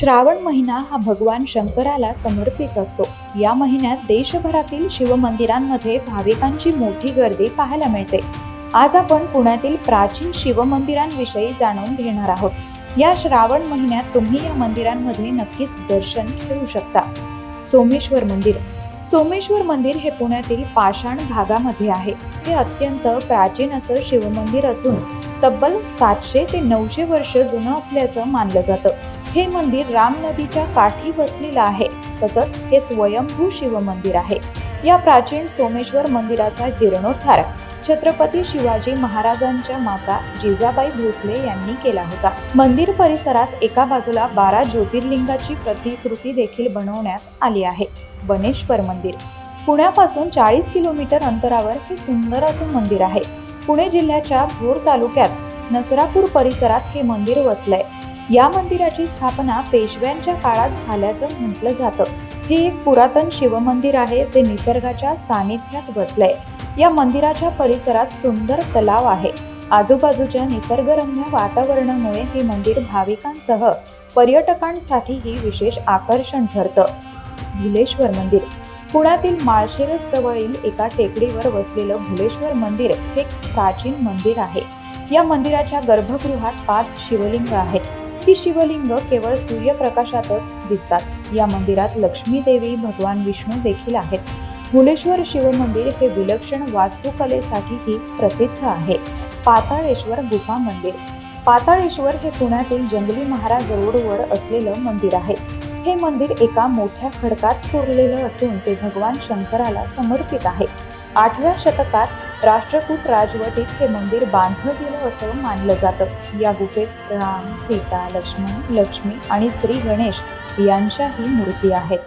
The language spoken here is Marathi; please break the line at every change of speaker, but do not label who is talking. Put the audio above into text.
श्रावण महिना हा भगवान शंकराला समर्पित असतो. या महिन्यात देशभरातील शिवमंदिरांमध्ये भाविकांची मोठी गर्दी पाहायला मिळते. आज आपण पुण्यातील प्राचीन शिवमंदिरांविषयी जाणून घेणार आहोत. या श्रावण महिन्यात तुम्ही या मंदिरांमध्ये नक्कीच दर्शन घेऊ शकता. सोमेश्वर मंदिर. सोमेश्वर मंदिर हे पुण्यातील पाषाण भागामध्ये आहे. हे अत्यंत प्राचीन असं शिवमंदिर असून तब्बल सातशे ते नऊशे वर्ष जुनं असल्याचं मानलं जातं. हे मंदिर राम नदीच्या काठी वसलेलं आहे. तसंच हे स्वयंभू शिवमंदिर आहे. या प्राचीन सोमेश्वर मंदिराचा जीर्णोद्धार छत्रपती शिवाजी महाराजांच्या माता जिजाबाई भोसले यांनी केला होता. मंदिर परिसरात एका बाजूला बारा ज्योतिर्लिंगाची प्रतिकृती देखील बनवण्यात आली आहे. बनेश्वर मंदिर. पुण्यापासून चाळीस किलोमीटर अंतरावर हे सुंदर असं मंदिर आहे. पुणे जिल्ह्याच्या भोर तालुक्यात नसरापूर परिसरात हे मंदिर वसलंय. या मंदिराची स्थापना पेशव्यांच्या काळात झाल्याचं म्हटलं जातं. हे एक पुरातन शिवमंदिर आहे जे निसर्गाच्या सानिध्यात बसलंय या मंदिराच्या परिसरात सुंदर तलाव आहे. आजूबाजूच्या निसर्गरम्य वातावरणामुळे हे मंदिर भाविकांसह पर्यटकांसाठीही विशेष आकर्षण ठरतं. भुलेश्वर मंदिर. पुण्यातील माळशिरस जवळील एका टेकडीवर वसलेलं भुलेश्वर मंदिर हे प्राचीन मंदिर आहे. या मंदिराच्या गर्भगृहात पाच शिवलिंग आहेत. ही शिवलिंग केवळ सूर्यप्रकाशातच दिसतात. या मंदिरात लक्ष्मी देवी भगवान विष्णू देखील आहेत. भुलेश्वर शिवमंदिर हे विलक्षण वास्तुकलेसाठीही प्रसिद्ध आहे. पाताळेश्वर गुफा मंदिर. पाताळेश्वर हे पुण्यातील जंगली महाराज रोडवर असलेलं मंदिर आहे. हे मंदिर एका मोठ्या खडकात कोरलेलं असून ते भगवान शंकराला समर्पित आहे. आठव्या शतकात राष्ट्रकूट राजवटीत हे मंदिर बांधलं गेलं असं मानलं जातं. या गुफेत राम सीता लक्ष्मण लक्ष्मी आणि श्री गणेश यांच्याही मूर्ती आहेत.